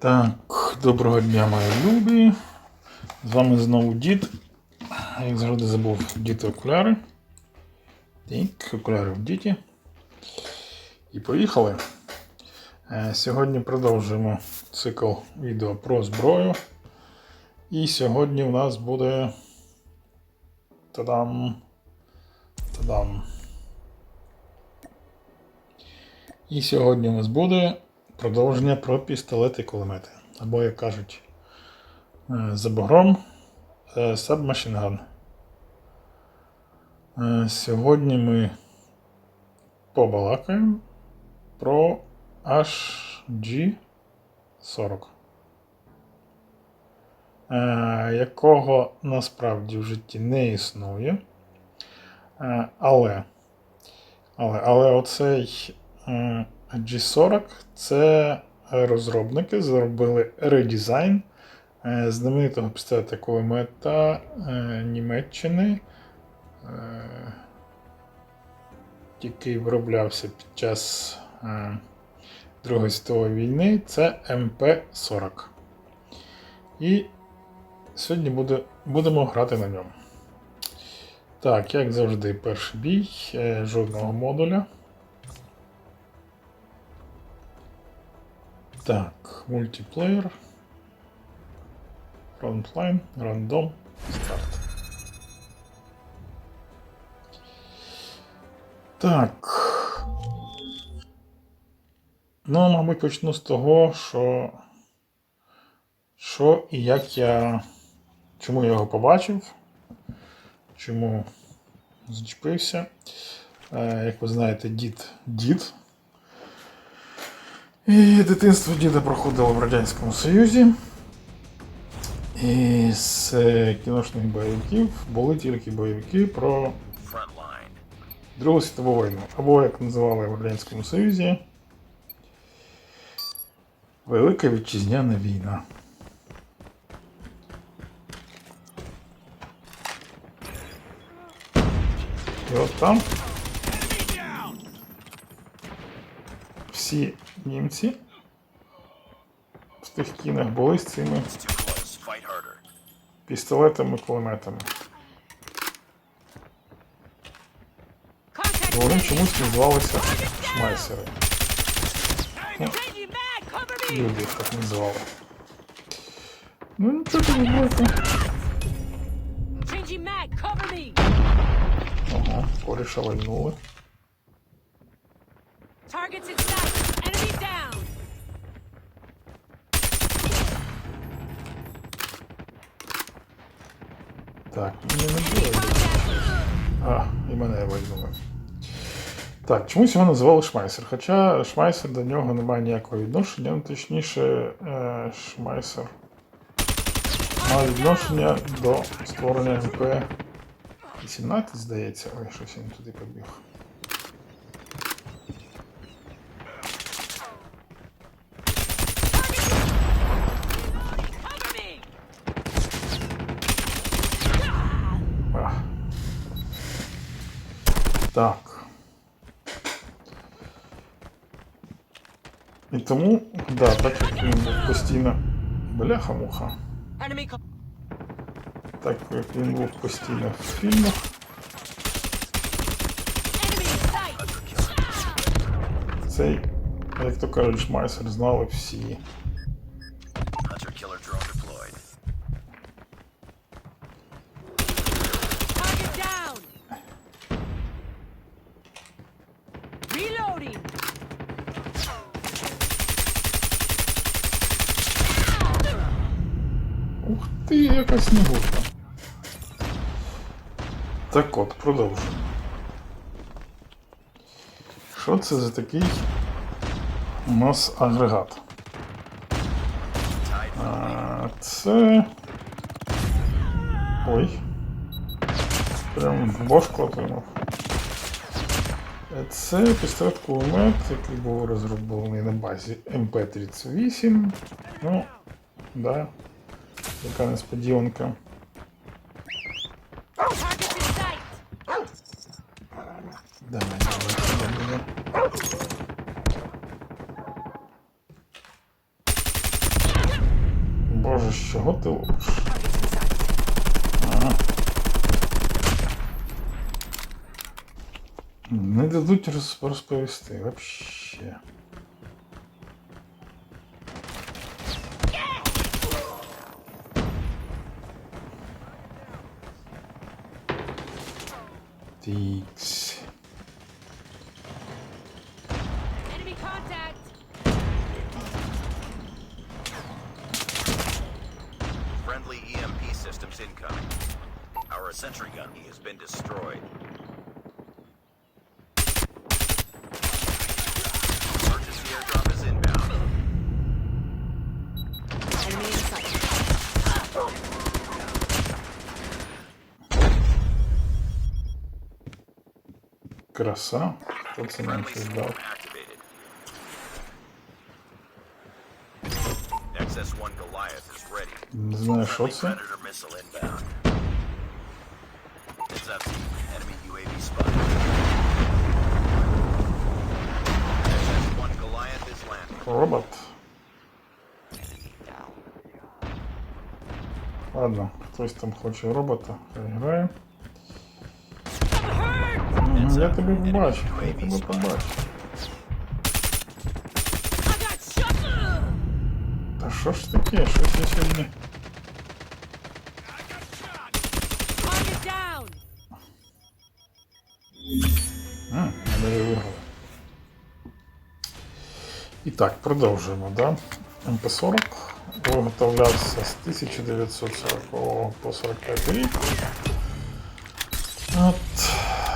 Так, доброго дня, мої любі. З вами знову дід. Як завжди забув діти окуляри. Так, окуляри в діті. І поїхали. Е, Сьогодні продовжуємо цикл відео про зброю. І сьогодні у нас буде. Тадам. Тадам. І сьогодні у нас буде продовження про пістолети і кулемети. Або, як кажуть, е, за бугром Submachine Gun. Сьогодні ми побалакаємо про HG40. е, Якого насправді в житті не існує. Е, Але, але, але оцей G40 це розробники зробили редизайн е, знаменитого пістолета кулемета е, Німеччини, е, який вироблявся під час Другої світової війни. Це МП-40. І сьогодні буде, будемо грати на ньому. Так, як завжди, перший бій, жодного модуля. Так, мультиплеєр. Фронтлайн, рандом, старт. Так. Ну, мабуть, почну з того, що. Що і як я. Чому я його побачив? Чому зачепився? Е, як ви знаєте, дід дід. І дитинство діда проходило в Радянському Союзі. І з е, кіношних бойовиків були тільки бойовики про Другу світову війну. Або, як називали в Радянському Союзі, Велика Вітчизняна війна. І от там всі німці в тих кінах були з цими пістолетами, кулеметами. Contact вони чомусь називалися шмайсери. Me. Люди їх так називали. Ну нічого mag, cover me. Ага, коріша вальнули. Targets in sight. Enemy down. Так, мені не було. І мене вальнули. Так, чомусь його називали Шмайсер. Хоча Шмайсер до нього не має ніякого відношення, ну точніше, е, Шмайсер має відношення до створення МП-18, здається. Ой, щось він туди побіг. Так. І тому, да, так як він був постійно. Бляха-муха. Так як він був постійно в фільмах. Цей, як то кажуть, шмайсер знали всі. Продовжуємо. Що це за такий у нас агрегат? А, це. Ой. Прям бошку отримав. Це пістолет кулемет, який був розроблений на базі МП-38. Ну, да. Яка несподіванка. Давай, давай. Боже, з чого ти. Ага. Не дадуть розповісти вообще. Тікс. systems incoming. Our sentry gun has been destroyed. Emergency airdrop is inbound. Enemy in sight. Краса. Хто це нам Friendly щось swarm дав? activated. XS-1 Goliath is ready. Не знаю, що Friendly це. Predator Missile inbound. It's up to enemy UAV spotted. XS-1 Goliath is landing. Робот. Ладно, хтось там хоче робота, грає. Я тебе побачив, я тебе shot. Та що ж таке? Щось я сьогодні. Так, продовжуємо, да? МП-40 виготовлявся з 1940 по 45 рік. От,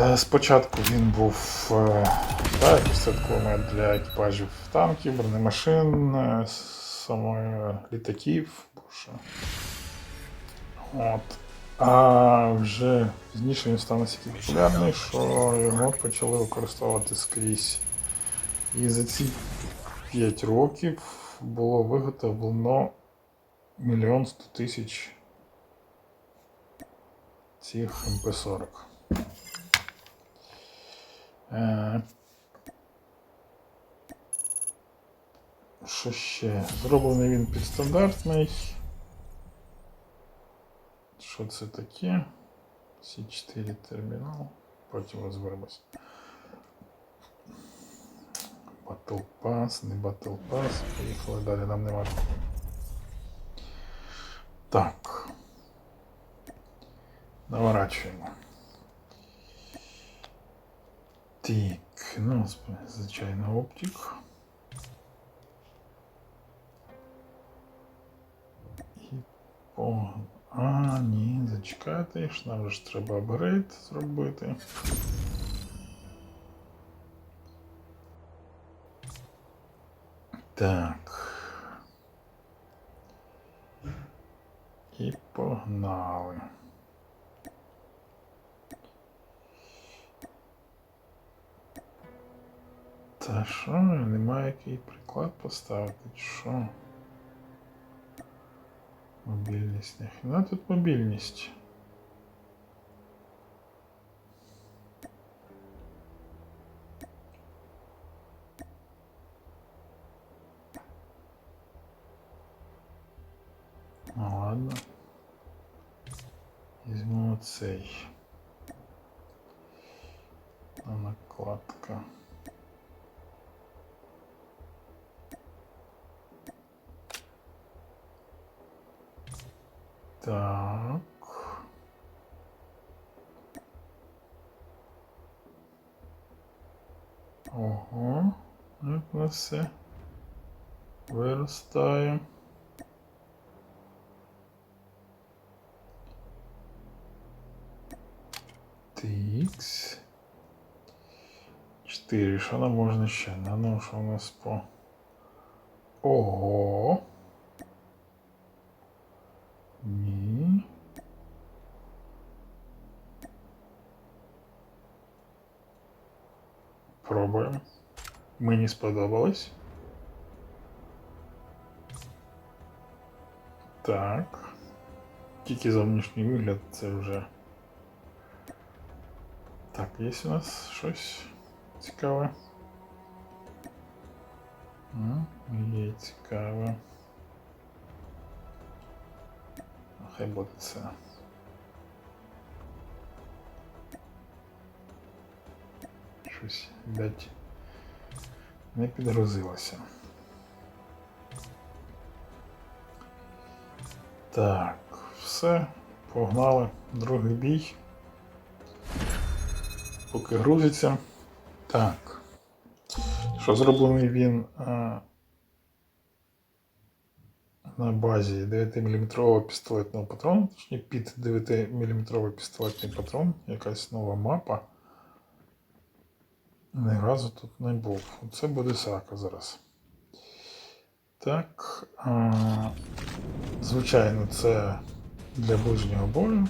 е, спочатку він був е, так, кулемет для екіпажів танків, бронемашин, е, саме літаків. От. А вже пізніше він став настільки популярний, що його почали використовувати скрізь. І за ці 5 років було виготовлено мільйон сто тисяч цих МП-40. Е, Що ще? Зроблений він підстандартний. Що це таке? С4 термінал. Потім розберемось. Battle Pass, не Battle Pass. Поїхали далі, нам не важко. Так. Наворачуємо. Так, ну, звичайно, оптик. І по... А, ні, зачекайте, ж нам ж треба апгрейд зробити. Так. І погнали. Та що, немає який приклад поставити, що? Мобільність. Ніхрена тут мобільність. pode anacótica. Tá. Uhum. Vai ser. 4. Що нам можна ще? На ну, що у нас по. Ого. Ні. Пробуємо. Мені сподобалось. Так. Тільки зовнішній вигляд це вже. Так, є у нас щось Цікаве. Є цікаве. хай буде це. Щось, блядь, не підгрузилося. Так, все, погнали. Другий бій. Поки грузиться. Так. Що зроблений він а, на базі 9-мм пістолетного патрону, точніше під 9-мм пістолетний патрон, якась нова мапа. Ні разу тут не був. Це буде сака зараз. Так. А, звичайно, це для ближнього бою.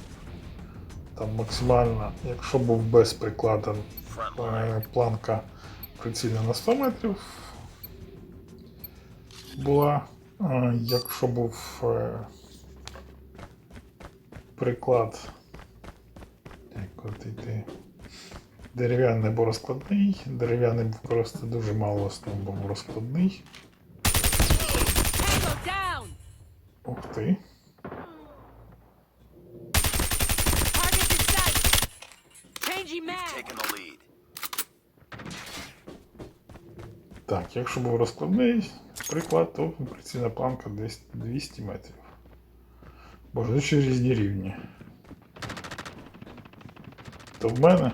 Там максимально, якщо був без приклада е, планка прицільна на 100 метрів була. Е, Якщо був е, приклад як от йти, дерев'яний або розкладний, дерев'яний був просто дуже мало в основному був розкладний. Ух ти. Так, якщо був розкладний приклад, то прицільна планка десь 200 метрів. Боже, ну ще різні рівні. То в мене.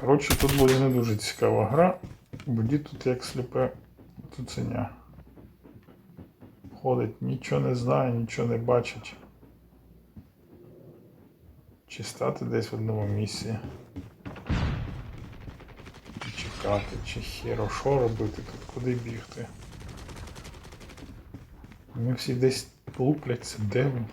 Коротше, тут буде не дуже цікава гра, бо дід тут як сліпе цуценя. Ходить, нічого не знає, нічого не бачить. Чи стати десь в одному місці. Чи Чекати, чи хіро, що робити тут, куди бігти. Вони всі десь лупляться, де ви?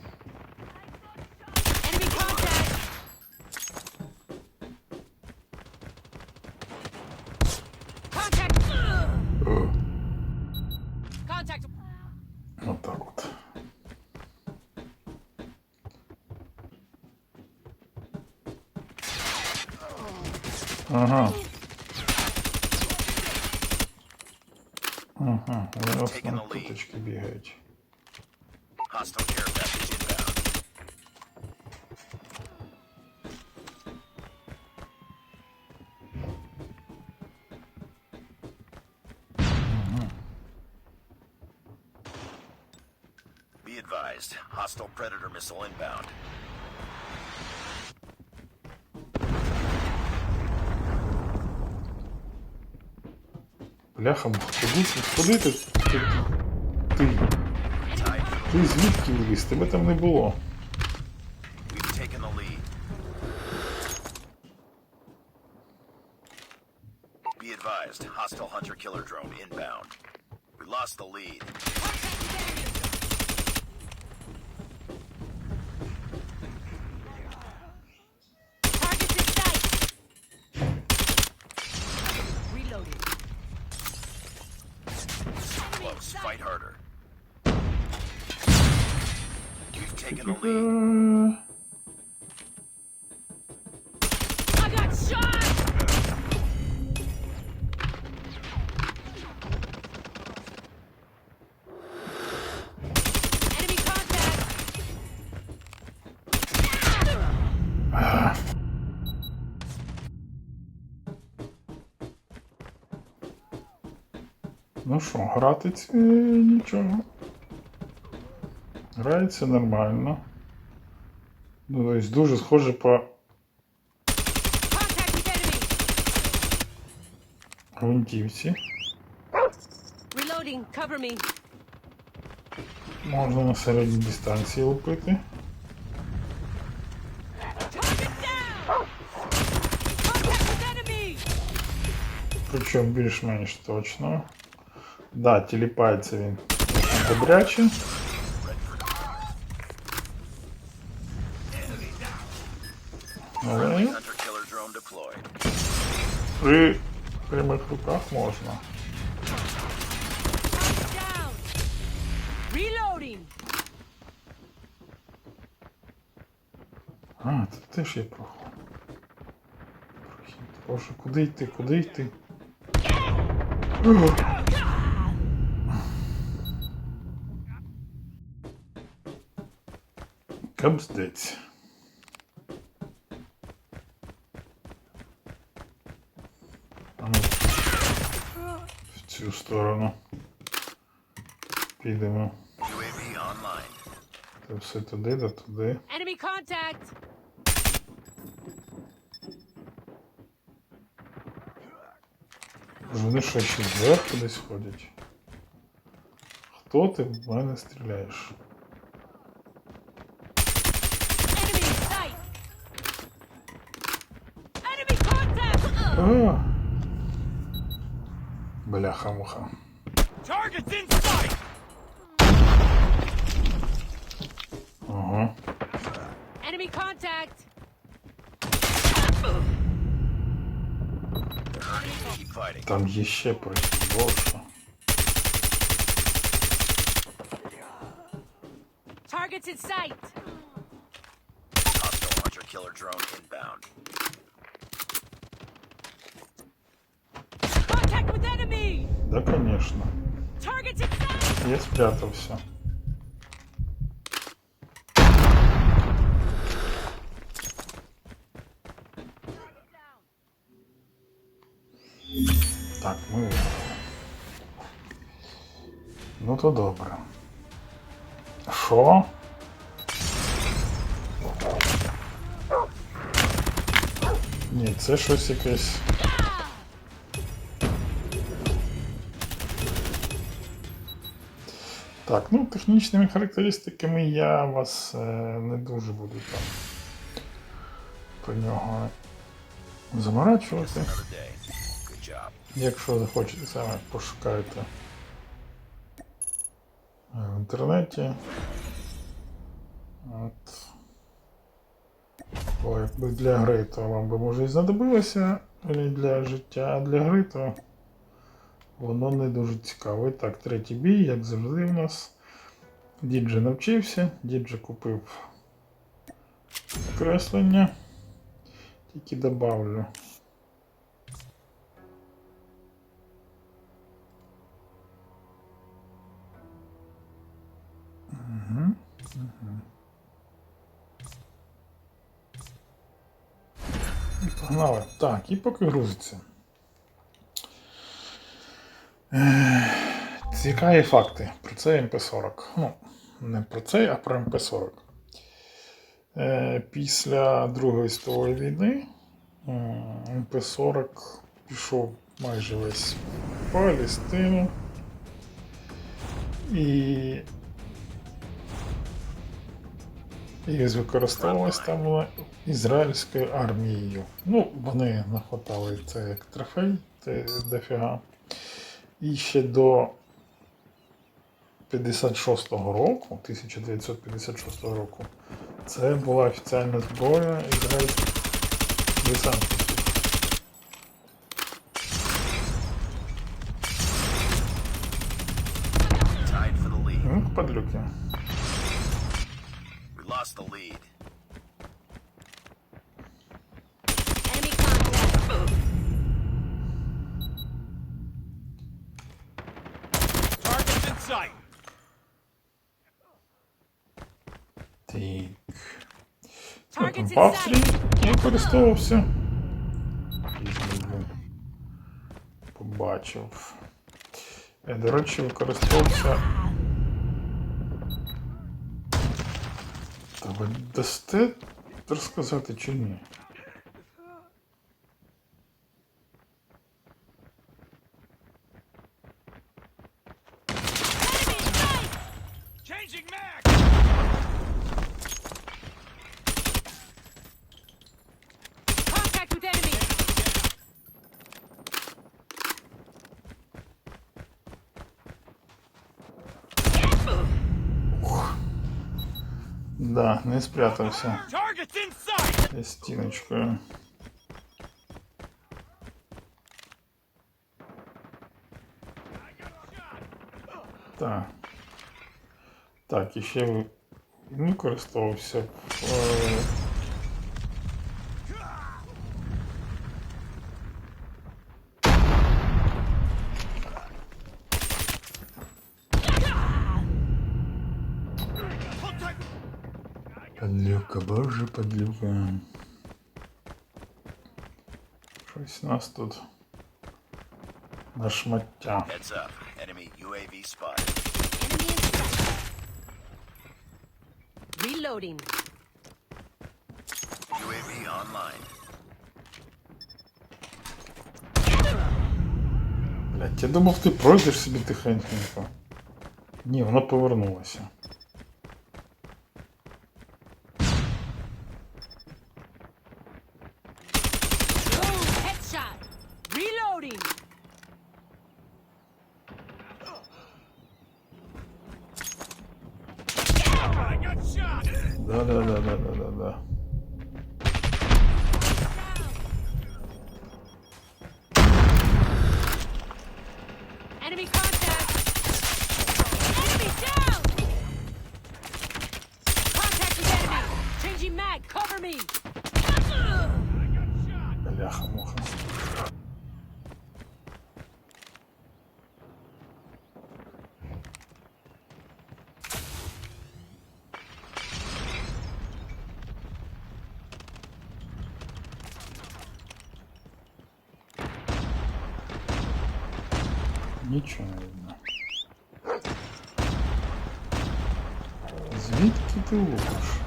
Hostile care package inbound. Be advised, hostile predator missile inbound. Бляха, куди, ти- куди ти? Ти, ти, Tied for Ти звідки виліз? Тебе там не було. Е, I got shot! Enemy contact! Ну що, грати це нічого. Грається нормально. Ну, тобто дуже схоже по Contact with enemy! гвинтівці. Reloading, cover me. Можна на середній дистанції лупити. Target down! Contact with enemy! Причому більш-менш точно. Да, тіліпається він добряче. При прямих руках можна. А, це теж є проход. Прохід. Прошу, куди йти, куди йти? Кабздець. Цю сторону. Підемо. Це все туди, да туди. Enemy contact. Вони що ще зверху десь ходять? Хто ти в мене стріляєш? Enemy sight. Enemy contact. А! Бляха-муха. Target's in sight! Ага. Enemy contact. Keep fighting. Там є ще пройти. Боже. Targets in sight. Hostile hunter killer drone inbound. Да, конечно. Я спрятався. Так, виграли. Ну то добре. Що? Ні, це щось якесь. Так, ну технічними характеристиками я вас е, не дуже буду там про нього заморачувати. Якщо захочете саме пошукайте е, в інтернеті. От. Бо якби для гри, то вам би може і знадобилося для життя, а для гри, то воно не дуже цікаво. І так, третій бій, як завжди в нас. Діджи навчився, Діджи купив креслення. Тільки добавлю. Погнали. Так, і поки грузиться. Цікаві факти про цей МП-40. Ну, не про цей, а про МП-40. Е, Після Другої світової війни е, МП-40 пішов майже весь в Палестину. І і використовувалась там вона ізраїльською армією. Ну, вони нахватали це як трофей, це дофіга. І ще до 56-го року, 1956 року, це була офіціальна зброя ізраїльських lead. Ну. We lost the lead. Enemy contact. Target's in sight. Так. Targets in В. Австрії використовувався. Пізно Побачив. Е, До речі, використовувався. Та ви дасте розказати чи ні? Changing mag! Contact with enemy. Да, не спрятався Target's in sight! за стіночкою. Так. Так, і ще ви- він використовувався падлюка. Щось нас тут на шмаття. Heads up. Enemy UAV spotted. Enemy. Reloading. UAV online. Блять, я думав, ти пройдеш собі тихенько. Ні, вона повернулася. Boom! Headshot. Reloading. Да, да, да, да, да, да, да. Enemy contact. Enemy down. Contact with enemy. Changing mag. Cover me. Бляха муха. Нічого не видно. Звідки ти лупиш?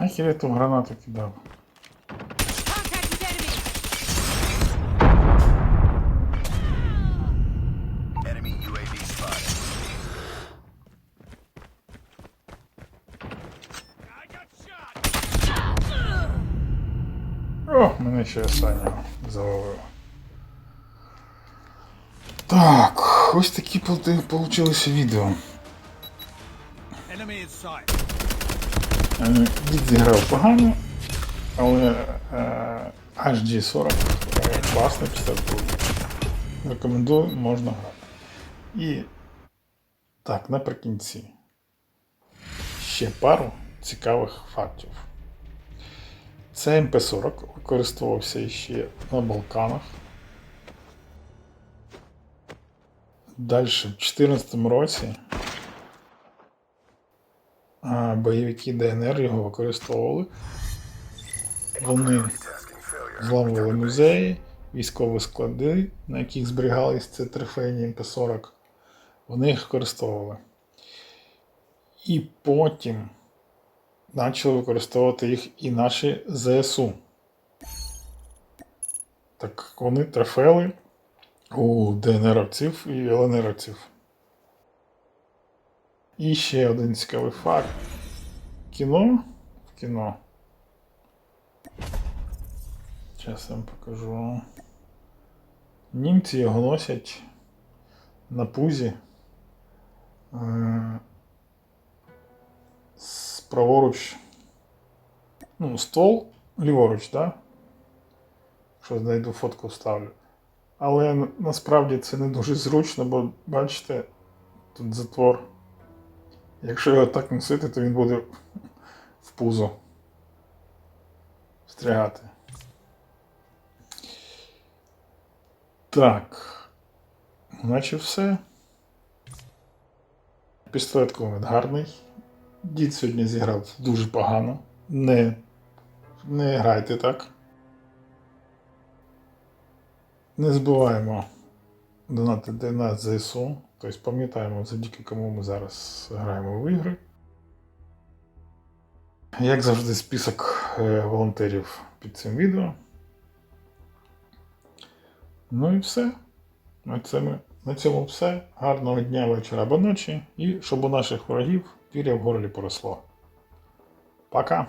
Нахер я ту гранату spotted. О, мене ще останнього заловило. Так, ось такі получилися відео. Enemy in. Е, Дід зіграв погано, але е, HD40 е, класний пістолет був. Рекомендую, можна грати. І так, наприкінці. Ще пару цікавих фактів. Це МП-40 використовувався ще на Балканах. Далі, в 2014 році бойовики ДНР його використовували. Вони зламували музеї, військові склади, на яких зберігались це трофейні МП-40. Вони їх використовували. І потім почали використовувати їх і наші ЗСУ. Так вони трофеїли у ДНРовців і ЛНРовців. І ще один цікавий факт. Кіно. В кіно. Зараз я вам покажу. Німці його носять на пузі. Е, з праворуч. Ну, ствол ліворуч, так? Да? Що знайду фотку вставлю. Але насправді це не дуже зручно, бо бачите, тут затвор. Якщо його так носити, то він буде в пузо встрягати. Так. Наче все. Пістолет комет гарний. Дід сьогодні зіграв дуже погано. Не, не грайте так. Не забуваємо донатити на ЗСУ. Тобто пам'ятаємо, завдяки кому ми зараз граємо в ігри. Як завжди, список е, волонтерів під цим відео. Ну і все. На цьому, на цьому все. Гарного дня, вечора або ночі. І щоб у наших ворогів пір'я в горлі поросло. Пока!